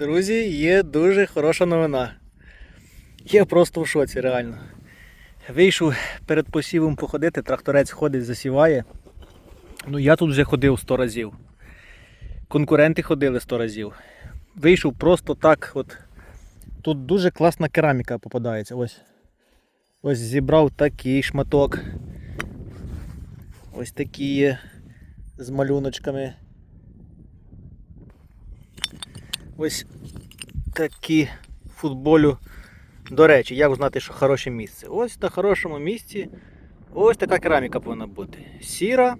Друзі, є дуже хороша новина. Я просто в шоці, реально. Вийшов перед посівом походити, тракторець ходить, засіває. Ну я тут вже ходив 100 разів. Конкуренти ходили 100 разів. Вийшов просто так. от. Тут дуже класна кераміка попадається. Ось. Ось зібрав такий шматок. Ось такі з малюночками. Ось такі футболю. До речі, як знати, що хороше місце? Ось на хорошому місці ось така кераміка повинна бути. Сіра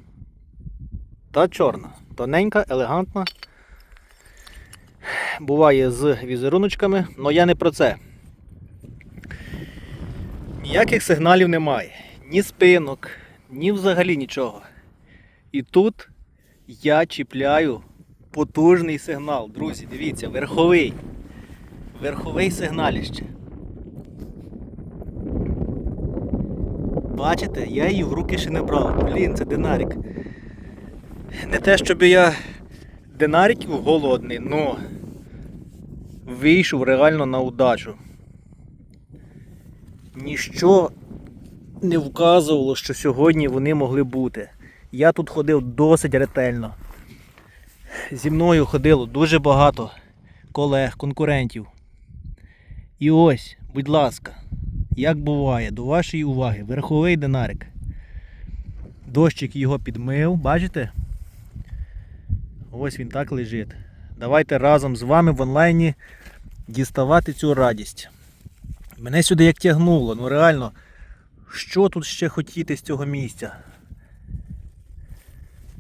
та чорна. Тоненька, елегантна. Буває з візеруночками, але я не про це. Ніяких сигналів немає. Ні спинок, ні взагалі нічого. І тут я чіпляю потужний сигнал. Друзі, дивіться, верховий. Верховий сигналіще. Бачите, я її в руки ще не брав. Блін, це динарик. Не те, щоб я динариків голодний, но вийшов реально на удачу. Ніщо не вказувало, що сьогодні вони могли бути. Я тут ходив досить ретельно. Зі мною ходило дуже багато колег, конкурентів. І ось, будь ласка, як буває, до вашої уваги, верховий динарик. Дощик його підмив, бачите? Ось він так лежить. Давайте разом з вами в онлайні діставати цю радість. Мене сюди як тягнуло, ну реально, що тут ще хотіти з цього місця?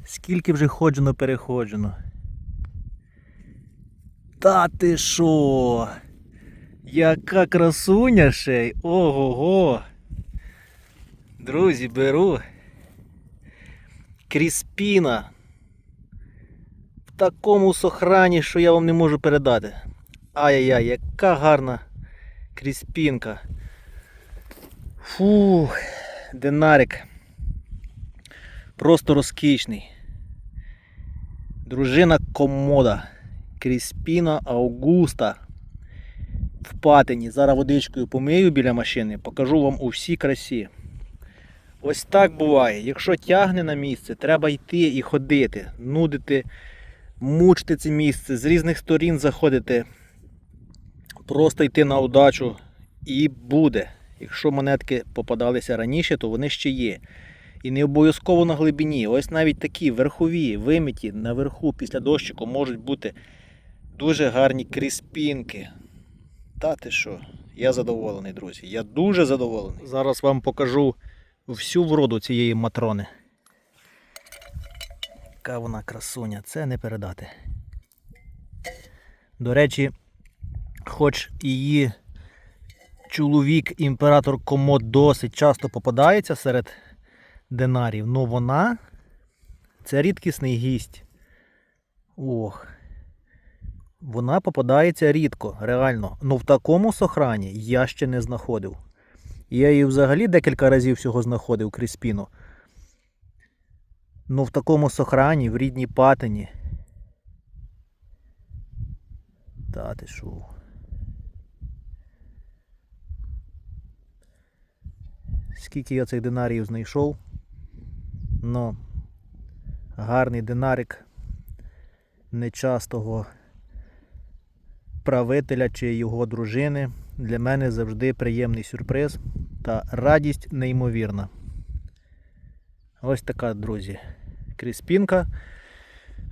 Скільки вже ходжено переходжено. Та ти що? Яка красуня ще й! Ого-го! Друзі, беру. Кріспіна. В такому сохрані, що я вам не можу передати. Ай-яй-яй, яка гарна кріспінка. Фух, динарик. Просто розкішний. Дружина комода. Кріспіна Аугуста. В патині. Зараз водичкою помию біля машини, покажу вам у всій красі. Ось так буває. Якщо тягне на місце, треба йти і ходити, нудити, мучити це місце, з різних сторін заходити. Просто йти на удачу і буде. Якщо монетки попадалися раніше, то вони ще є. І не обов'язково на глибині. Ось навіть такі верхові, виміті наверху після дощику можуть бути дуже гарні кріспінки. Та ти що? Я задоволений, друзі. Я дуже задоволений. Зараз вам покажу всю вроду цієї матрони. Яка вона красуня, це не передати. До речі, хоч її чоловік, імператор Комод досить часто попадається серед динарів, але вона це рідкісний гість. Ох. Вона попадається рідко, реально. Ну в такому сохрані я ще не знаходив. Я її взагалі декілька разів всього знаходив крізь спіну. Ну в такому сохрані, в рідній патині. Та ти шо. Скільки я цих динаріїв знайшов. Ну, гарний динарик нечастого правителя чи його дружини. Для мене завжди приємний сюрприз та радість неймовірна. Ось така, друзі, кріспінка.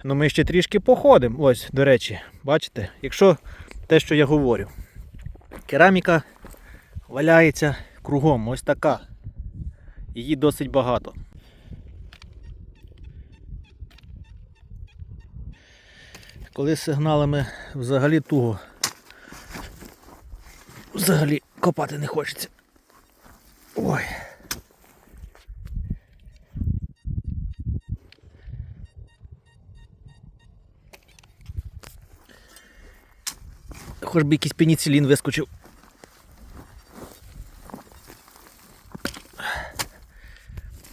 Ну ми ще трішки походимо. Ось, до речі, бачите, якщо те, що я говорю, кераміка валяється кругом, ось така. Її досить багато. Коли з сигналами взагалі туго. Взагалі копати не хочеться. Ой. Хоч би якийсь пеніцилін вискочив.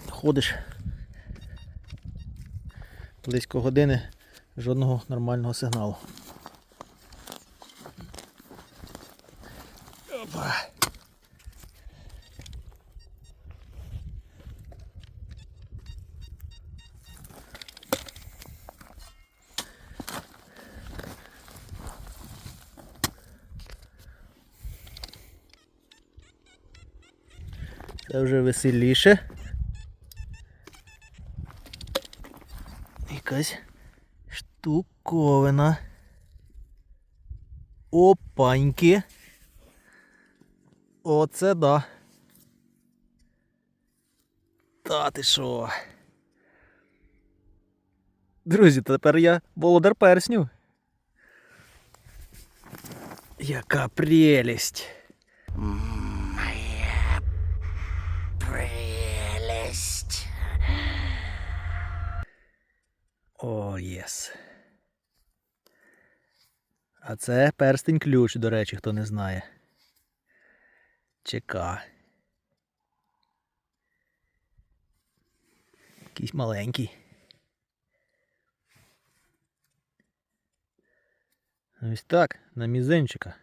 Ходиш. Близько години жодного нормального сигналу. Опа. Це вже веселіше. Якась штуковина. Опаньки. Оце да. Та ти що? Друзі, тепер я володар персню. Яка прелість. О, єс. А це перстень ключ, до речі, хто не знає. Чека. Якийсь маленький. Ось так, на мізинчика.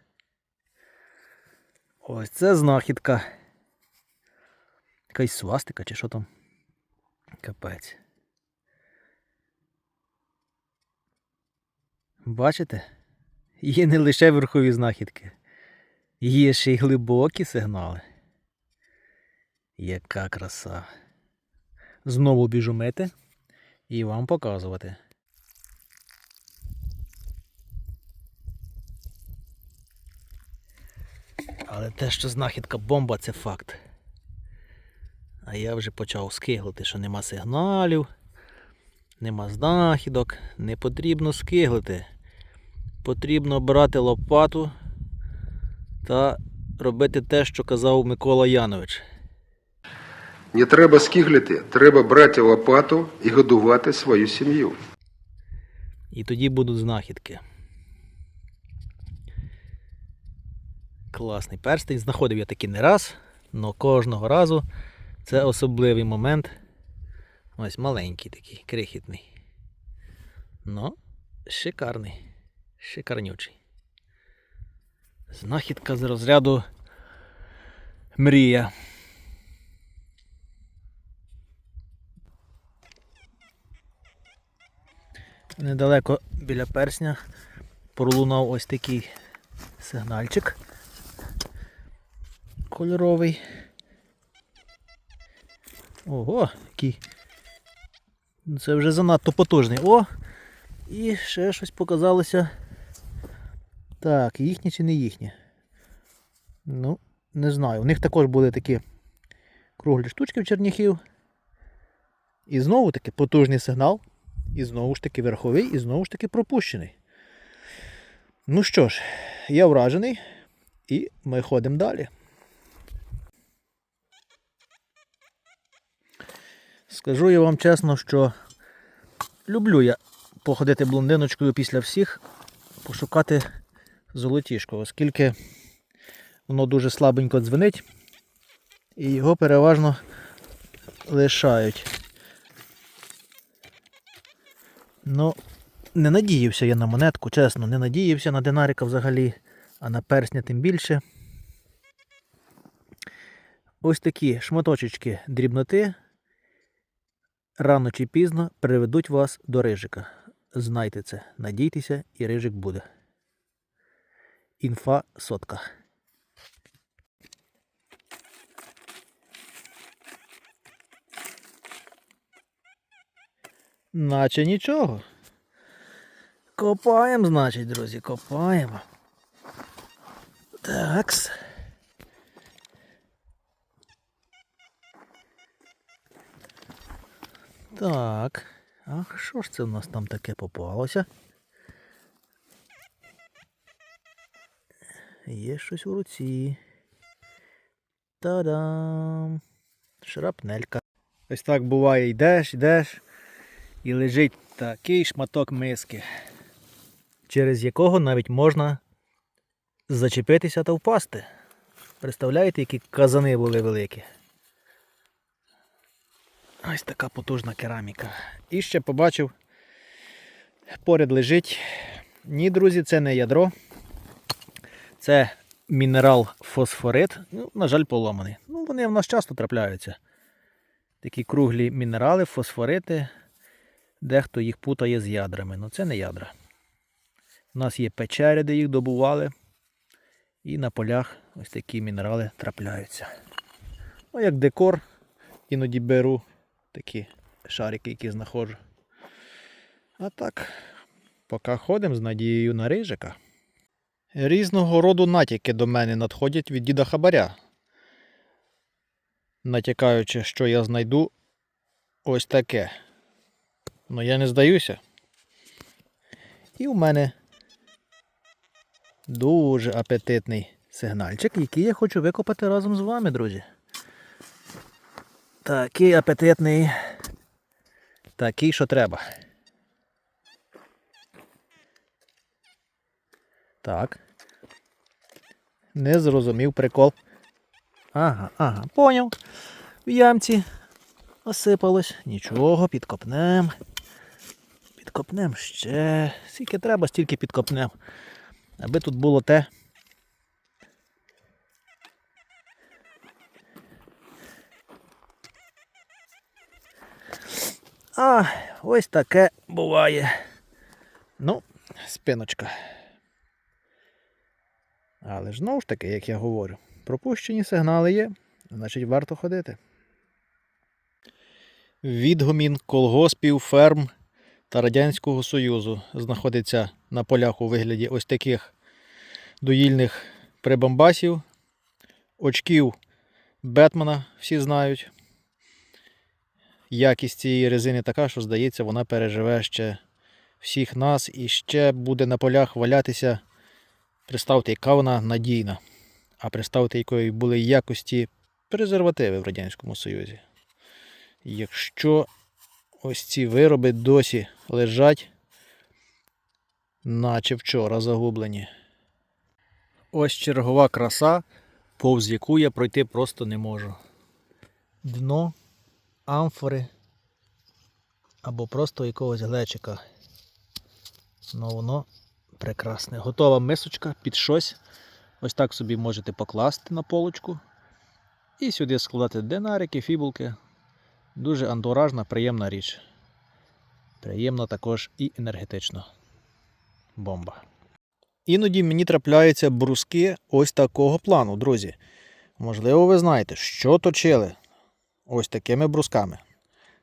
Ось це знахідка. Якась свастика чи що там? Капець. Бачите? Є не лише верхові знахідки, є ще й глибокі сигнали. Яка краса. Знову біжу мити і вам показувати. Але те, що знахідка бомба, це факт. А я вже почав скиглити, що нема сигналів, нема знахідок, не потрібно скиглити. Потрібно брати лопату та робити те, що казав Микола Янович. Не треба скиглити, треба брати лопату і годувати свою сім'ю. І тоді будуть знахідки. Класний перстень. Знаходив я такий не раз, але кожного разу це особливий момент. Ось маленький такий, крихітний. Ну, шикарний. Шикарнючий. Знахідка з розряду мрія. Недалеко біля персня пролунав ось такий сигнальчик кольоровий. Ого, який. Це вже занадто потужний. О! І ще щось показалося. Так, їхнє чи не їхнє? Ну, не знаю. У них також були такі круглі штучки в черніхів. І знову таки потужний сигнал. І знову ж таки верховий, і знову ж таки пропущений. Ну що ж, я вражений, і ми ходимо далі. Скажу я вам чесно, що люблю я походити блондиночкою після всіх, пошукати золотішко, оскільки воно дуже слабенько дзвенить, і його переважно лишають. Ну, не надіявся я на монетку, чесно, не надіявся на динарика взагалі, а на персня тим більше. Ось такі шматочечки дрібноти рано чи пізно приведуть вас до рижика. Знайте це, надійтеся, і рижик буде. Інфа сотка. Наче нічого. Копаємо, значить, друзі, копаємо. Такс. Так. А що ж це в нас там таке попалося? Є щось у руці. Та-дам! Шрапнелька. Ось так буває, йдеш, йдеш, і лежить такий шматок миски, через якого навіть можна зачепитися та впасти. Представляєте, які казани були великі? Ось така потужна кераміка. І ще побачив, поряд лежить. Ні, друзі, це не ядро. Це мінерал фосфорит. Ну, на жаль, поломаний. Ну, вони в нас часто трапляються. Такі круглі мінерали, фосфорити. Дехто їх путає з ядрами. Ну це не ядра. У нас є печери, де їх добували. І на полях ось такі мінерали трапляються. Ну, як декор, іноді беру такі шарики, які знаходжу. А так, поки ходимо з надією на рижика. Різного роду натяки до мене надходять від діда Хабаря. Натякаючи, що я знайду ось таке. Ну я не здаюся. І у мене дуже апетитний сигнальчик, який я хочу викопати разом з вами, друзі. Такий апетитний. Такий, що треба. Так. Не зрозумів прикол. Ага, ага, поняв. В ямці осипалось. Нічого, підкопнем. Підкопнем ще. Скільки треба, стільки підкопнем. Аби тут було те. А, ось таке буває. Ну, спиночка. Але ж знову ж таки, як я говорю, пропущені сигнали є, значить варто ходити. Відгомін колгоспів, ферм та Радянського Союзу знаходиться на полях у вигляді ось таких доїльних прибамбасів, очків Бетмана, всі знають. Якість цієї резини така, що здається, вона переживе ще всіх нас і ще буде на полях валятися. Представте, яка вона надійна. А представте, якої були якості презервативи в Радянському Союзі. Якщо ось ці вироби досі лежать, наче вчора загублені. Ось чергова краса, повз яку я пройти просто не можу. Дно амфори або просто якогось глечика. Ну воно прекрасне. Готова мисочка під щось. Ось так собі можете покласти на полочку. І сюди складати динарики, фібулки. Дуже антуражна, приємна річ. Приємно також і енергетично. Бомба. Іноді мені трапляються бруски ось такого плану, друзі. Можливо, ви знаєте, що точили ось такими брусками.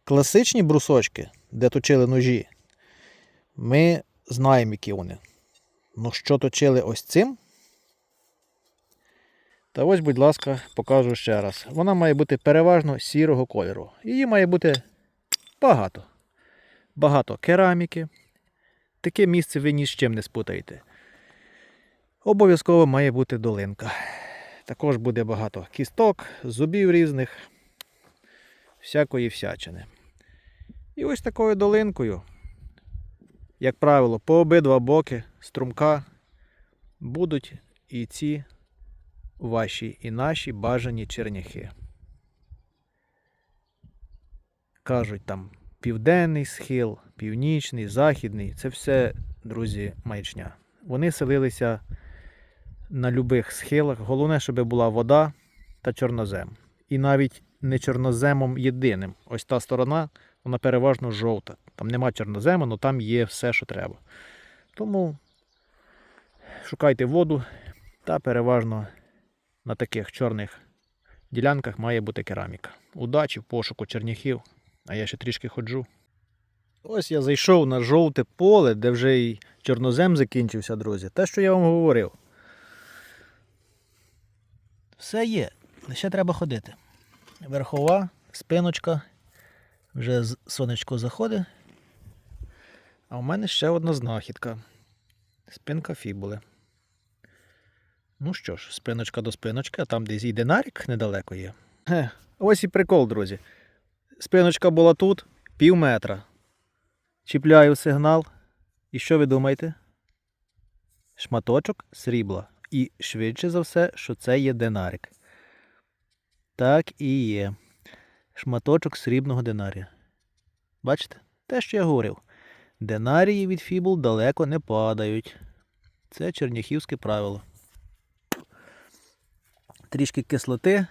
Класичні брусочки, де точили ножі, ми знаємо, які вони. Ну, що точили ось цим? Та ось, будь ласка, покажу ще раз. Вона має бути переважно сірого кольору. Її має бути багато. Багато кераміки. Таке місце ви ні з чим не спутаєте. Обов'язково має бути долинка. Також буде багато кісток, зубів різних, всякої всячини. І ось такою долинкою, як правило, по обидва боки струмка будуть і ці ваші і наші бажані черняхи. Кажуть там південний схил, північний, західний це все, друзі, маячня. Вони селилися на любих схилах. Головне, щоб була вода та чорнозем. І навіть не чорноземом єдиним. Ось та сторона, вона переважно жовта. Там нема чорнозему, але там є все, що треба. Тому шукайте воду та переважно на таких чорних ділянках має бути кераміка. Удачі в пошуку черняхів, а я ще трішки ходжу. Ось я зайшов на жовте поле, де вже і чорнозем закінчився, друзі. Те, що я вам говорив. Все є, лише треба ходити. Верхова, спиночка, вже сонечко заходить. А у мене ще одна знахідка. Спинка фібули. Ну що ж, спиночка до спиночки, а там десь і динарик недалеко є. Хе, ось і прикол, друзі. Спиночка була тут, пів метра. Чіпляю сигнал. І що ви думаєте? Шматочок срібла. І швидше за все, що це є динарик. Так і є. Шматочок срібного динарія. Бачите? Те, що я говорив. Динарії від фібул далеко не падають. Це черняхівське правило. трішки кислоти.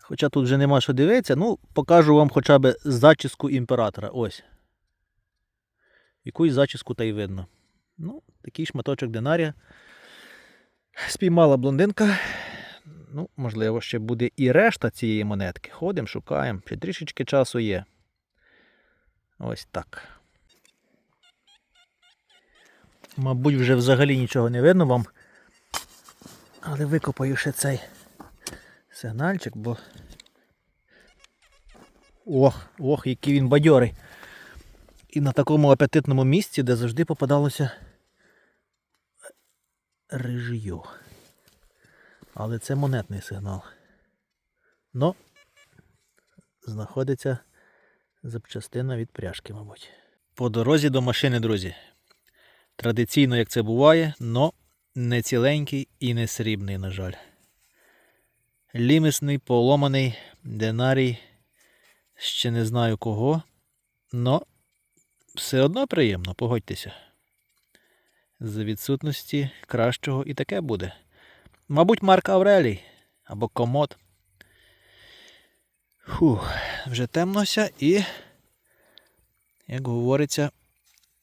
Хоча тут вже нема що дивитися, ну, покажу вам хоча б зачіску імператора. Ось. Якусь зачіску та й видно. Ну, такий шматочок динарія. Спіймала блондинка. Ну, можливо, ще буде і решта цієї монетки. Ходимо, шукаємо. Ще трішечки часу є. Ось так. Мабуть, вже взагалі нічого не видно вам. Але викопаю ще цей сигнальчик, бо. Ох, ох, який він бадьорий. І на такому апетитному місці, де завжди попадалося рижйо. Але це монетний сигнал. Но знаходиться запчастина від пряжки, мабуть. По дорозі до машини, друзі. Традиційно, як це буває, но не ціленький і не срібний, на жаль. Лімісний, поломаний, динарій, ще не знаю кого, но все одно приємно, погодьтеся. За відсутності кращого і таке буде. Мабуть, Марк Аврелій або комод. Фух, вже темнося і, як говориться,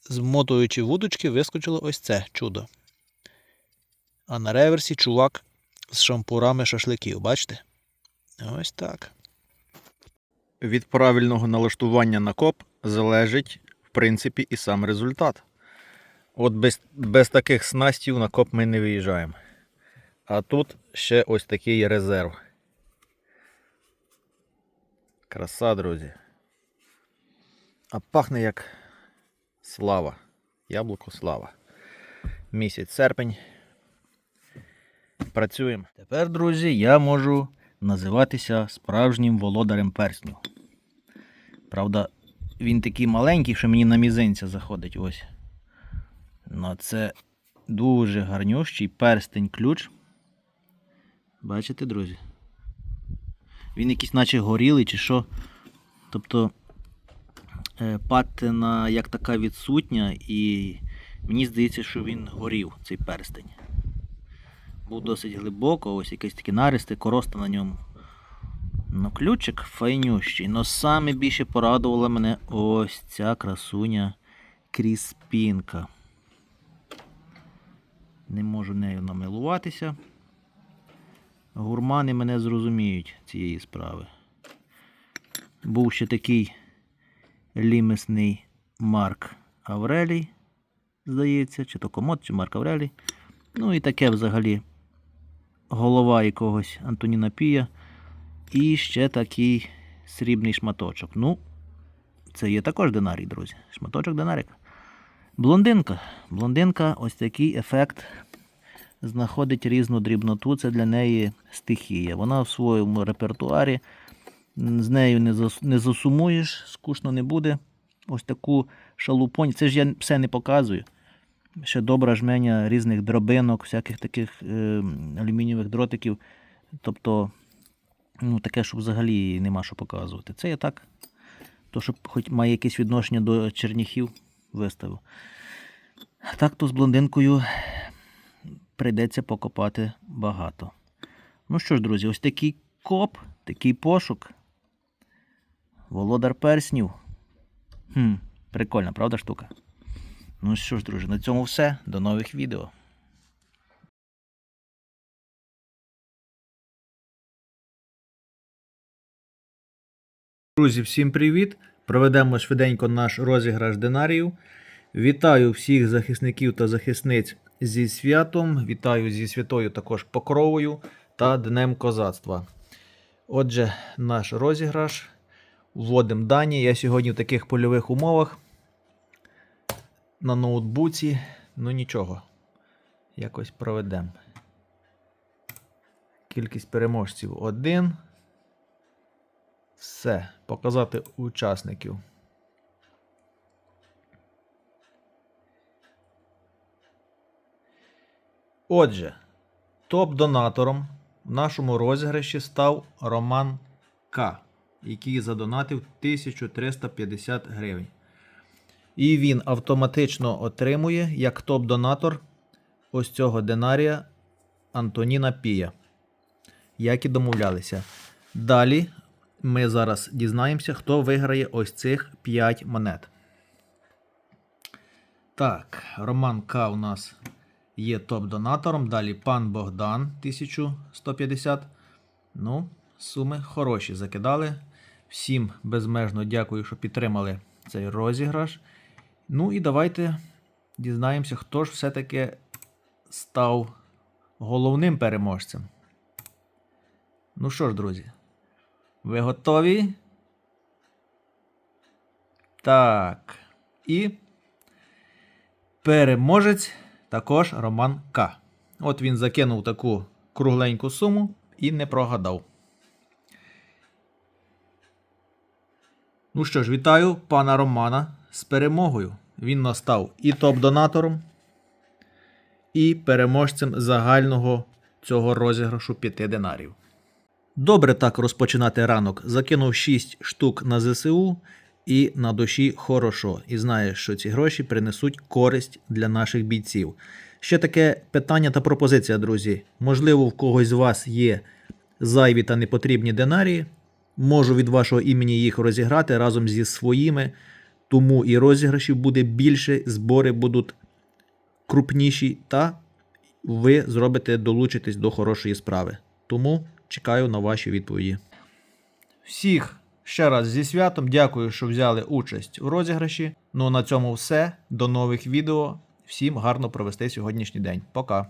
змотуючи вудочки, вискочило ось це чудо. А на реверсі чувак з шампурами шашликів, бачите? Ось так. Від правильного налаштування на коп залежить, в принципі, і сам результат. От без, без таких снастів на коп ми не виїжджаємо. А тут ще ось такий резерв. Краса, друзі. А пахне як слава. Яблуко слава. Місяць серпень. Працюємо. Тепер, друзі, я можу називатися справжнім володарем персню. Правда, він такий маленький, що мені на мізинця заходить. Ось. Ну, це дуже гарнющий перстень ключ. Бачите, друзі? Він якийсь наче горілий чи що. Тобто е, патина як така відсутня, і мені здається, що він горів, цей перстень. Був досить глибоко, ось якісь такі наристи, короста на ньому. Ну, ключик файнющий. Но саме більше порадувала мене ось ця красуня кріспінка. Не можу нею намилуватися. Гурмани мене зрозуміють цієї справи. Був ще такий лімесний Марк Аврелій, здається, чи то комод, чи Марк Аврелій. Ну і таке взагалі голова якогось Антоніна Пія. І ще такий срібний шматочок. Ну, це є також динарій, друзі. Шматочок динарика. Блондинка. Блондинка, ось такий ефект знаходить різну дрібноту. Це для неї стихія. Вона в своєму репертуарі. З нею не, зас, не засумуєш, скучно не буде. Ось таку шалупонь. Це ж я все не показую. Ще добра жменя різних дробинок, всяких таких е, алюмінієвих дротиків. Тобто, ну, таке, що взагалі нема що показувати. Це я так. То, що хоч має якесь відношення до черніхів, виставив. Так то з блондинкою прийдеться покопати багато. Ну що ж, друзі, ось такий коп, такий пошук. Володар перснів. Хм, прикольна, правда штука? Ну що ж, друзі, на цьому все. До нових відео. Друзі, всім привіт! Проведемо швиденько наш розіграш динарію. Вітаю всіх захисників та захисниць зі святом. Вітаю зі святою також покровою та Днем Козацтва. Отже, наш розіграш. Вводимо дані. Я сьогодні в таких польових умовах. На ноутбуці. Ну нічого. Якось проведемо. Кількість переможців 1. Все. Показати учасників. Отже, топ-донатором в нашому розіграші став Роман К, який задонатив 1350 гривень. І він автоматично отримує як топ-донатор ось цього динарія Антоніна Пія. як і домовлялися. Далі ми зараз дізнаємося, хто виграє ось цих 5 монет. Так, Роман К. у нас є топ-донатором. Далі пан Богдан 1150. Ну, суми хороші закидали. Всім безмежно дякую, що підтримали цей розіграш. Ну і давайте дізнаємося, хто ж все-таки став головним переможцем. Ну що ж, друзі, ви готові? Так. І переможець також Роман К. От він закинув таку кругленьку суму і не прогадав. Ну що ж, вітаю пана Романа з перемогою. Він нас став і топ-донатором, і переможцем загального цього розіграшу 5 динарів. Добре так розпочинати ранок. Закинув 6 штук на ЗСУ і на душі хорошо. І знаєш, що ці гроші принесуть користь для наших бійців. Ще таке питання та пропозиція, друзі. Можливо, в когось з вас є зайві та непотрібні динарії. Можу від вашого імені їх розіграти разом зі своїми. Тому і розіграшів буде більше, збори будуть крупніші, та ви зробите долучитесь до хорошої справи. Тому чекаю на ваші відповіді. Всіх ще раз зі святом. Дякую, що взяли участь у розіграші. Ну на цьому все. До нових відео. Всім гарно провести сьогоднішній день. Пока.